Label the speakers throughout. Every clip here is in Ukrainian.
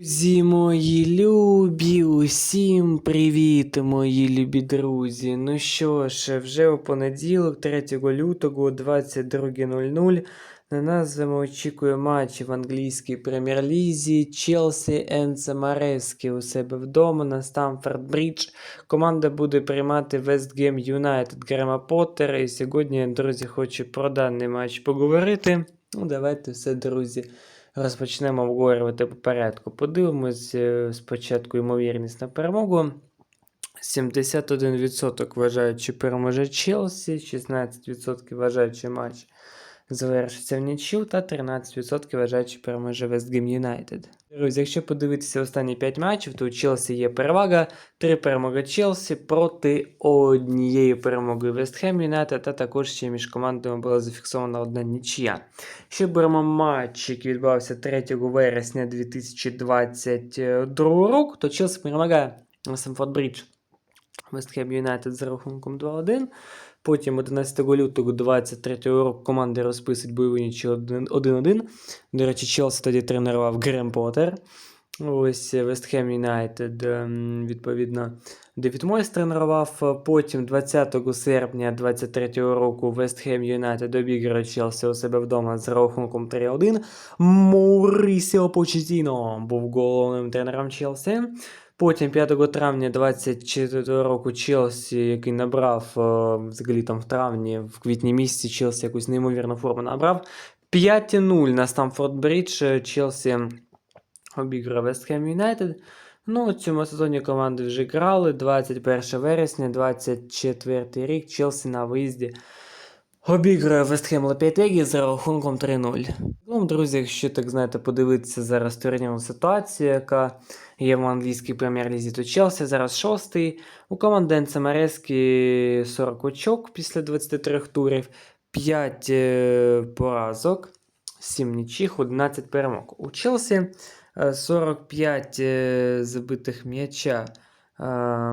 Speaker 1: Друзі мої любі, усім привіт, мої любі друзі. Ну що ж, вже у понеділок, 3 лютого, 22.00. На нас вами очікує матч в англійській прем'єр-лізі Челсі Енд у себе вдома на Стамфорд Брідж. Команда буде приймати West Ham United Грема Поттера. І сьогодні, друзі, хочу про даний матч поговорити. Ну, давайте все, друзі. Розпочнемо обговорювати по порядку. Подивимось е, спочатку ймовірність на перемогу. 71% вважають, що переможе Челсі, 16% вважають, що матч завершиться в нічю, та 13% вважають, що переможе Ham United. Друзі, якщо подивитися останні 5 матчів, то у Челсі є перевага. 3 перемоги Челсі проти однієї перемоги Ham United, та також ще між командами була зафіксована одна нічия. Ще беремо матч, який відбувався 3 вересня 2022 року, то Челсі перемагає Семфорд Брідж Ham United за рахунком 2-1. Потім 11 лютого 23 року команди розписують бойові нічі 1-1. До речі, Челсі тоді тренував Грем Поттер. Ось West Ham United, ем, відповідно, Девід Мойс тренував. Потім 20 серпня 23 року West Ham United обіграє Челсі у себе вдома з рахунком 3-1. Маурісіо Почетіно був головним тренером Челсі. Потім 5 травня 24 року Челсі, який набрав е, взагалі там в травні, в квітні місяці Челсі якусь неймовірну форму набрав. 5-0 на Стамфорд Брідж Челсі обіграв Ham United. Ну, у цьому сезоні команди вже грали. 21 вересня, 24 рік Челсі на виїзді обіграє West Ham за рахунком 3-0. Ну, друзі, якщо так знаєте, подивитися зараз турнірну ситуацію, яка є в англійській прем'єр-лізі, то Челсі зараз шостий. У команди Енцемарески 40 очок після 23 турів, 5 е, поразок, 7 нічих, 11 перемог. У Челсі е, 45 е, забитих м'яча е,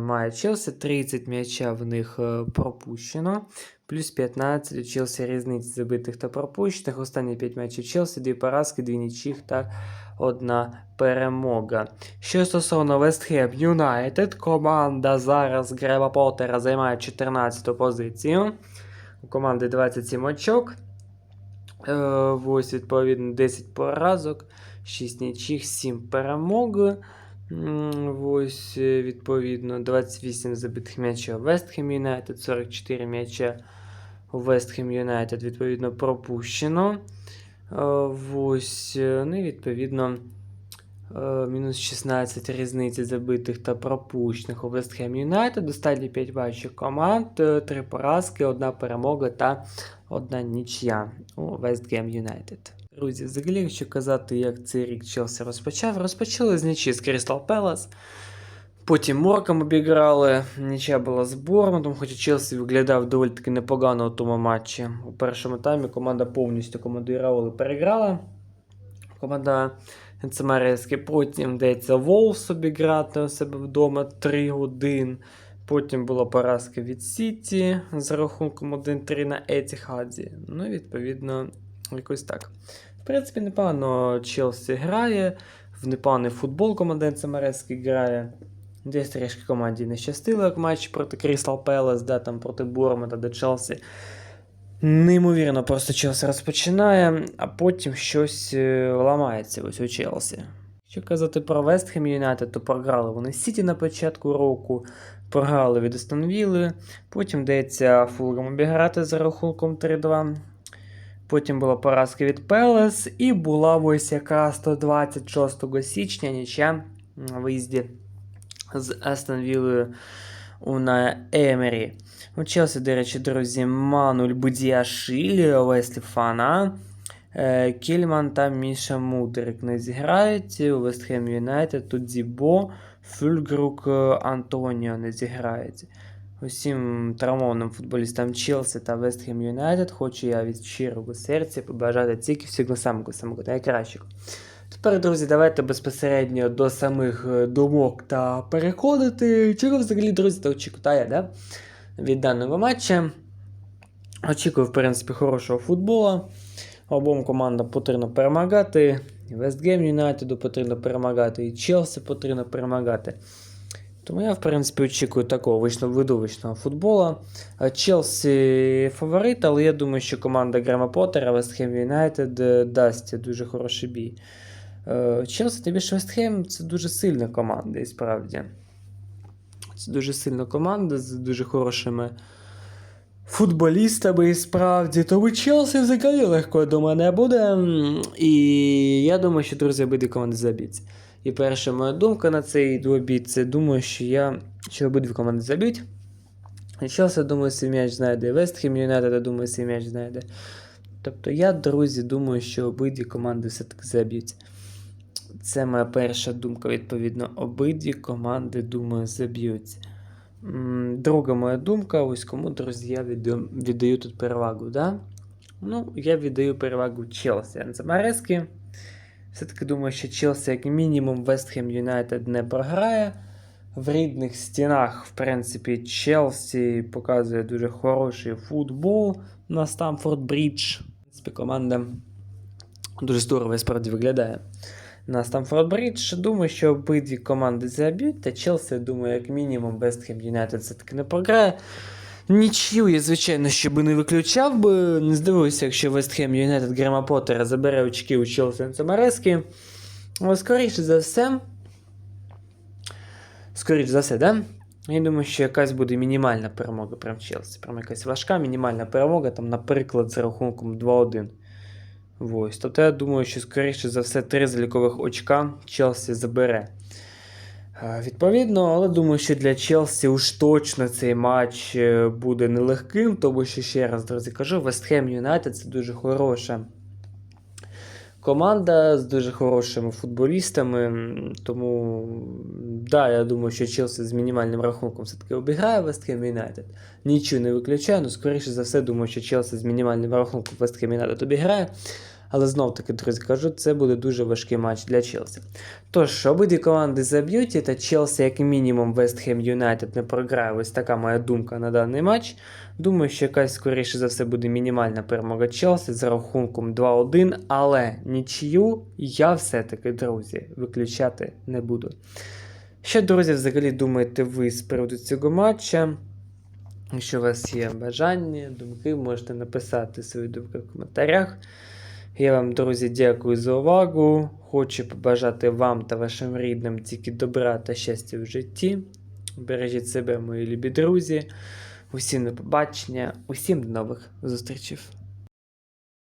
Speaker 1: має Челсі, 30 м'яча в них е, пропущено. Плюс 15 у Челсі різниць забитих та пропущених. Останні 5 матчів Челсі, 2 поразки, 2 нічих та одна перемога. Що стосовно West Ham United, команда зараз Греба Поттера займає 14 позицію. У команди 27 очок. Е, ось, відповідно, 10 поразок, 6 нічих, 7 перемог. Ось, е, відповідно, 28 забитих м'ячів West Ham United, 44 м'яча у Ham United, відповідно, пропущено. Е, Ось, е, ну і відповідно, мінус 16 різниці забитих та пропущених у Ham United. Останні 5 матчів команд, 3 поразки, 1 перемога та одна нічия у Ham United. Друзі, взагалі, якщо казати, як цей рік Челсі розпочав, розпочали з нічі з Crystal Palace. Потім Морком обіграли, нічия була з Бормутом, хоча Челсі виглядав доволі таки непогано у тому матчі. У першому таймі команда повністю команду Іраули переграла. Команда Енцемарески потім вдається Волфс обіграти у себе вдома 3-1. Потім була поразка від Сіті з рахунком 1-3 на Етіхаді. Ну і відповідно, якось так. Принципі, непогано Челсі грає, в непоганий футбол команда Енцемарески грає. Десь трішки команді не щастило, як матч проти Крістал Пелес, да, там проти Бормута, де Челсі. Неймовірно, просто Челсі розпочинає, а потім щось е, ламається ось у Челсі. Якщо казати про Вест Хем Юнайтед, то програли вони Сіті на початку року, програли від Астон Вілли, потім вдається Фулгам обіграти за рахунком 3-2. Потім була поразка від Пелес, і була ось якраз 126 січня нічя на виїзді з Астон Віллою у на Емері. У Челсі, до речі, друзі, Мануль Будіашилі, Леслі Фана, е, Кільман та Міша Мудрик не зіграють. У Вестхем Юнайтед тут Дібо, Фюльгрук е, Антоніо не зіграють. Усім травмованим футболістам Челсі та Вестхем Юнайтед хочу я від щирого серця побажати тільки всього самого самого найкращого. Тепер, друзі, давайте безпосередньо до самих е, думок та переходити. Чого взагалі, друзі, то очікує, да? від даного матча. Очікую, в принципі, хорошого футболу. Обом командам потрібно перемагати. Вестгем Юнайтеду потрібно перемагати, і Челсі потрібно перемагати. Тому я, в принципі, очікую такого видовищного футболу. А Челсі фаворит, але я думаю, що команда Грема Поттера Вестхем Юнайтед е, дасть дуже хороший бій. Е, Челсі, тобі ж Вестхем це дуже сильна команда, і справді. Це дуже сильна команда з дуже хорошими футболістами, і справді. Тому Челсі взагалі легко до мене буде. І я думаю, що друзі обидві команди заб'ють. І перша моя думка на цей двобій, це думаю, що я що обидві команди заб'ють. І Челсі, думаю, свій м'яч знайде. Вестхем Юнайтед, я думаю, свій м'яч знайде. Тобто я, друзі, думаю, що обидві команди все-таки заб'ють. Це моя перша думка, відповідно. Обидві команди, думаю, заб'ють. Друга моя думка, ось кому, друзі, я віддаю, віддаю тут перевагу, да? Ну, я віддаю перевагу Челсі. Анцемарески. Все-таки думаю, що Челсі, як мінімум, Вестхем Юнайтед не програє. В рідних стінах, в принципі, Челсі показує дуже хороший футбол на Стамфорд Брідж. В команда дуже здорово і справді виглядає. На Стамфорд Брідж. Думаю, що обидві команди заб'ють, та Челсі, думаю, як мінімум, Вестхем Юнайтед все-таки не програє. Нічию я, звичайно, що би не виключав би. Не здивуюся, якщо Вестхем Юнайтед Грема Поттера забере очки у Челсі Анцемарески. Але скоріше за все. Скоріше за все, да? Я думаю, що якась буде мінімальна перемога прям Челсі. Прям якась важка мінімальна перемога, там, наприклад, за рахунком 2-1. Ось. Тобто я думаю, що скоріше за все три залікових очка Челсі забере. Відповідно, але думаю, що для Челсі уж точно цей матч е, буде нелегким, тому що ще раз, друзі, кажу, Вестхем Юнайтед це дуже хороша команда з дуже хорошими футболістами. Тому, да, я думаю, що Челсі з мінімальним рахунком все-таки обіграє Вестхем Юнайтед. Нічого не виключаю, але скоріше за все, думаю, що Челсі з мінімальним рахунком Вестхем Юнайтед обіграє. Але знов таки, друзі, кажу, це буде дуже важкий матч для Челсі. Тож, обидві команди заб'ють, та Челсі, як мінімум, Вестхем Юнайтед не програє. Ось така моя думка на даний матч. Думаю, що якась, скоріше за все, буде мінімальна перемога Челсі з рахунком 2-1, але нічию я все-таки, друзі, виключати не буду. Що, друзі, взагалі думаєте ви з приводу цього матча? Якщо у вас є бажання, думки, можете написати свої думки в коментарях. Я вам, друзі, дякую за увагу. Хочу побажати вам та вашим рідним тільки добра та щастя в житті. Бережіть себе, мої любі друзі. Усім до побачення, усім до нових зустрічей.